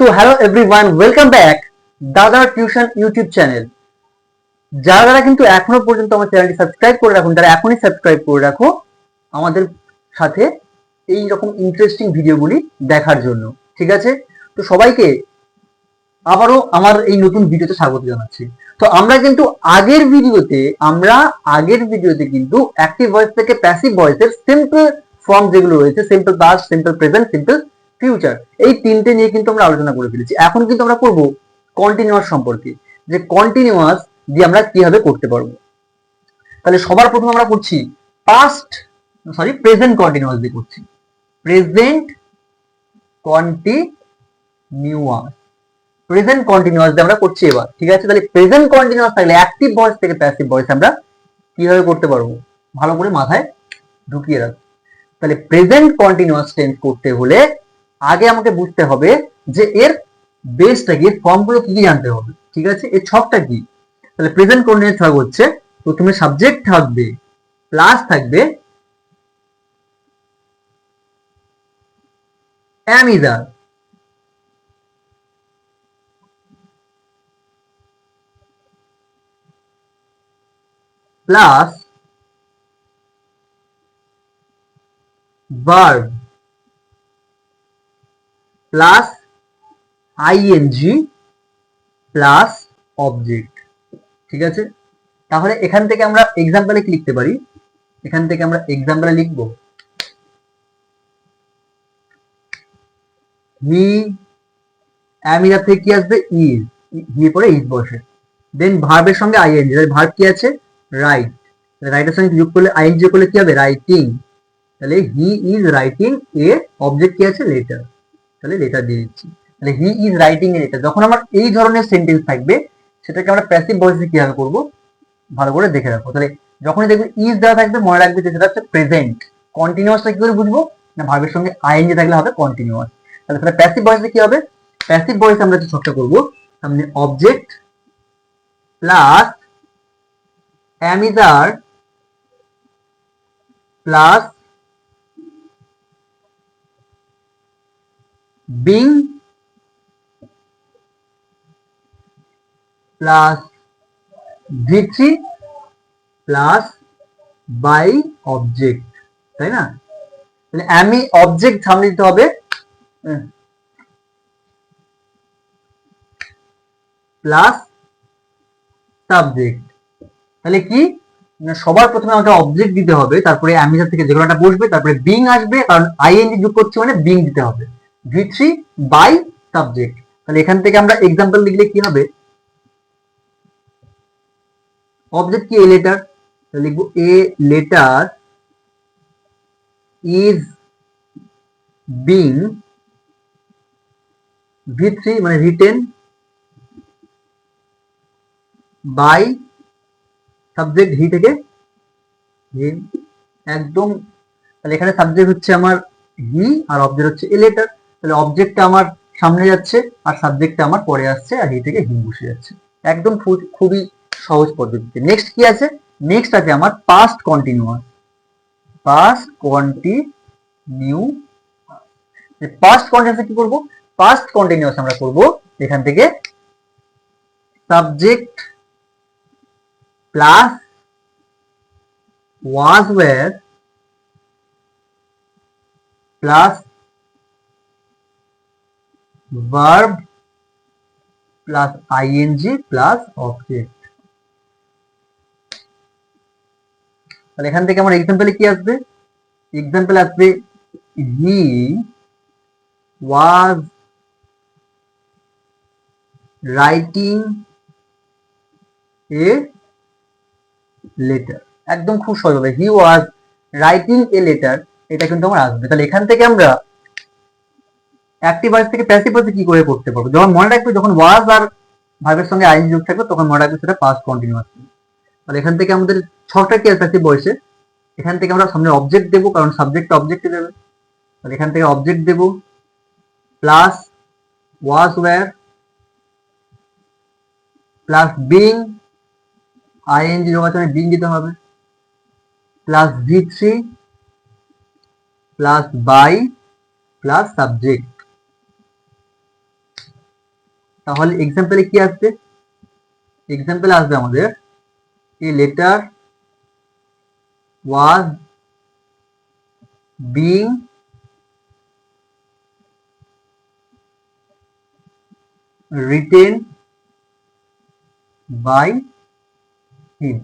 তো hello everyone welcome back দাদা tuition YouTube channel যারা যারা কিন্তু এখনও পর্যন্ত আমার চ্যানেলটি সাবস্ক্রাইব করে রাখুন, তারা এখনই সাবস্ক্রাইব করে রাখো আমাদের সাথে এই রকম ইন্টারেস্টিং ভিডিওগুলি দেখার জন্য, ঠিক আছে? তো সবাইকে আবারও আমার এই নতুন ভিডিওতে স্বাগত জানাচ্ছি। তো আমরা কিন্তু আগের ভিডিওতে আমরা আগের ভিডিওতে কিন্তু অ্যাক্টিভ ভয়েস থেকে প্যাসিভ ভয়েসের সিম্পল ফর্ম যেগুলো রয়েছে simple past simple present simple future এই তিনটে নিয়ে কিন্তু আমরা আলোচনা করে ফেলেছি। এখন কিন্তু আমরা করব কন্টিনিউয়াস সম্পর্কে। যে কন্টিনিউয়াস দিয়ে আমরা কীভাবে করতে পারব। তাহলে সবার প্রথম আমরা করছি পাস্ট সরি প্রেজেন্ট কন্টিনিউয়াস দিয়ে করছি। প্রেজেন্ট কন্টিনিউয়াস প্রেজেন্ট কন্টিনিউয়াস দিয়ে আমরা করছি এবার, ঠিক আছে? তাহলে প্রেজেন্ট কন্টিনিউয়াস থাকলে অ্যাক্টিভ ভয়েস থেকে প্যাসিভ ভয়েস আমরা কীভাবে করতে পারব? ভালো করে মাথায় ঢুকিয়ে রাখ। তাহলে প্রেজেন্ট কন্টিনিউয়াস টেন্স করতে হলে আগে আমাকে বুঝতে হবে যে এর বেসটা কি ফর্মগুলো কি কি জানতে হবে, ঠিক আছে? এর ছকটা কি? তাহলে প্রেজেন্ট কন্টিনিউয়াস ছক হচ্ছে, প্রথমে সাবজেক্ট থাকবে প্লাস থাকবে either plus verb plus ing plus object ঠিক আছে? তাহলে এখান থেকে আমরা এক্সাম্পলে কি লিখতে পারি? এখান থেকে আমরা এক্সাম্পলে লিখব হি অ্যামিরা থেকে কি আসবে? ইজ হি পরে ইজ বসে। দেন ভার্বের সঙ্গে আইএনজি তাহলে ভার্ব কি আছে? রাইট রাইটের সঙ্গে যোগ করলে আইএনজি করলে কি হবে? রাইটিং তাহলে he is writing a object কি আছে? লেটার তাহলে লেটার দিয়ে দিচ্ছি। তাহলে he is writing a letter যখন আমার এই ধরনের সেন্টেন্স থাকবে, সেটাকে আমরা প্যাসিভ ভয়েসে কীভাবে করব? ভালো করে দেখে রাখো তাহলে যখনই দেখবে ইজ দেওয়া থাকবে, মনে রাখবে যে সেটা হচ্ছে প্রেজেন্ট কন্টিনিউয়াসটা কি করে বুঝব? না ভার্বের সঙ্গে আইএনজি থাকলে হবে কন্টিনিউয়াস তাহলে তাহলে প্যাসিভ ভয়েসে কি হবে? প্যাসিভ ভয়েসে আমরা যে ছকটা করব। সামনে object plus am is are plus being plus V three plus by object, তাই না? তাহলে আমি অবজেক্ট সামনে দিতে হবে। প্লাস সাবজেক্ট, তাহলে কি? সবার প্রথমে আমাকে অবজেক্ট দিতে হবে, তারপরে অ্যামিজার থেকে যে কোনোটা বসবে, তারপরে বিং আসবে, কারণ আইএনজি যোগ করছি মানে বিং দিতে হবে। ভি থ্রি বাই সাবজেক্ট তাহলে এখান থেকে আমরা এক্সাম্পল লিখলে কি হবে? অবজেক্ট কি এ লেটার লিখব a letter is being V three মানে রিটেন বাই সাবজেক্ট হি থেকে একদম, তাহলে এখানে সাবজেক্ট হচ্ছে আমার হি আর অবজেক্ট হচ্ছে এ লেটার তাহলে অবজেক্টটা আমার সামনে যাচ্ছে, আর সাবজেক্টটা আমার পরে আসছে, আর হি থেকে হিম বসে যাচ্ছে। একদম খুবই সহজ পদ্ধতিতে। নেক্সট কি আছে? নেক্সট আছে আমার past continuous past continue past কন্টিনিউয়াসে কি করব? পাস্ট কন্টিনিউয়াস আমরা করব এখান থেকে subject plus was were plus verb plus ing plus object. তাহলে এখান থেকে আমার এক্সাম্পলে কি আসবে? এক্সাম্পল আসবে হি ওয়াজ রাইটিং এ লেটার একদম খুব সহজ হবে। হি ওয়াজ রাইটিং এ লেটার এটা কিন্তু আমার আসবে। তাহলে এখান থেকে আমরা অ্যাক্টিভ ভয়েস থেকে প্যাসিভ ভয়েসে কি করে করতে পারব? যখন মনে রাখবে, যখন ওয়াজ আর ভার্বের সঙ্গে আইন যোগ থাকবে, তখন মনে রাখবে সেটা পাস্ট কন্টিনিউয়াস তাহলে এখান থেকে আমাদের ছটা কি প্যাসিভ ভয়েসে এখান থেকে আমরা সামনে অবজেক্ট দেবো, কারণ সাবজেক্ট অবজেক্টে দেবে। তাহলে এখান থেকে অবজেক্ট দেবো plus was were plus being ING যোগাচনে being দিতে হবে। Plus V three plus by plus subject তাহলে এক্সাম্পলে কি আসবে? এক্সাম্পলে আসবে আমাদের, a letter was being written by him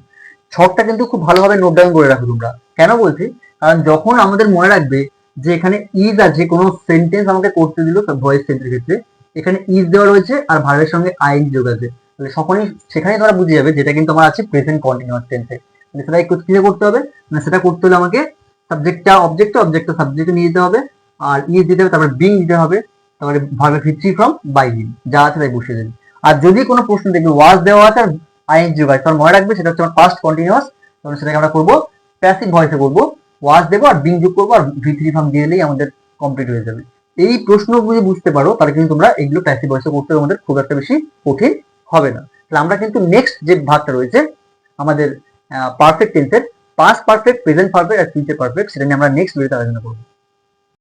ছকটা কিন্তু খুব ভালোভাবে নোট ডাউন করে রাখো তোমরা। কেন বলছি? কারণ যখন আমাদের মনে রাখবে যে এখানে ইজ আছে কোনো সেন্টেন্স আমাকে করতে দিল ভয়েস সেন্টেন্সের ক্ষেত্রে এখানে ইজ দেওয়া রয়েছে আর ভার্বের সঙ্গে আইন যোগ আছে। তাহলে সকলেই সেখানেই তোমরা বুঝে যাবে যেটা কিন্তু আমার আছে প্রেজেন্ট কন্টিনিউয়াস টেন্সে মানে সেটা কীভাবে করতে হবে। মানে সেটা করতে হলে আমাকে সাবজেক্টটা অবজেক্ট অবজেক্টটা সাবজেক্টে নিয়ে যেতে হবে। আর ইজ দিতে হবে, তারপরে বিং দিতে হবে। তারপরে ভার্বের ভিত্তি ফ্রম বাই হিম যা আছে তাই বসিয়ে দেবে। আর যদি কোনো প্রশ্ন দেখবে ওয়াজ দেওয়া আছে আর আইন যোগ আছে তখন মনে রাখবে সেটা হচ্ছে আমার পাস্ট কন্টিনিউয়াস তখন সেটাকে আমরা করব প্যাসিভ ভয়েসে করব। ওয়াজ দেবো আর বিং যোগ করব, আর ভিত্তি ফ্রম দিয়ে দিলেই আমাদের কমপ্লিট হয়ে যাবে। এই প্রশ্নগুলো বুঝতে পারো, তাহলে কিন্তু তোমরা এগুলো প্যাসিভ ভয়েসে করতে তোমাদের খুব একটা বেশি কঠিন হবে না। তাহলে আমরা কিন্তু নেক্সট যে ভাগটা রয়েছে, আমাদের পারফেক্ট টেন্সের পাস্ট পারফেক্ট প্রেজেন্ট পারফেক্ট আর ফিউচার পারফেক্ট সেটা নিয়ে আমরা নেক্সট ভিডিওতে আলোচনা করব।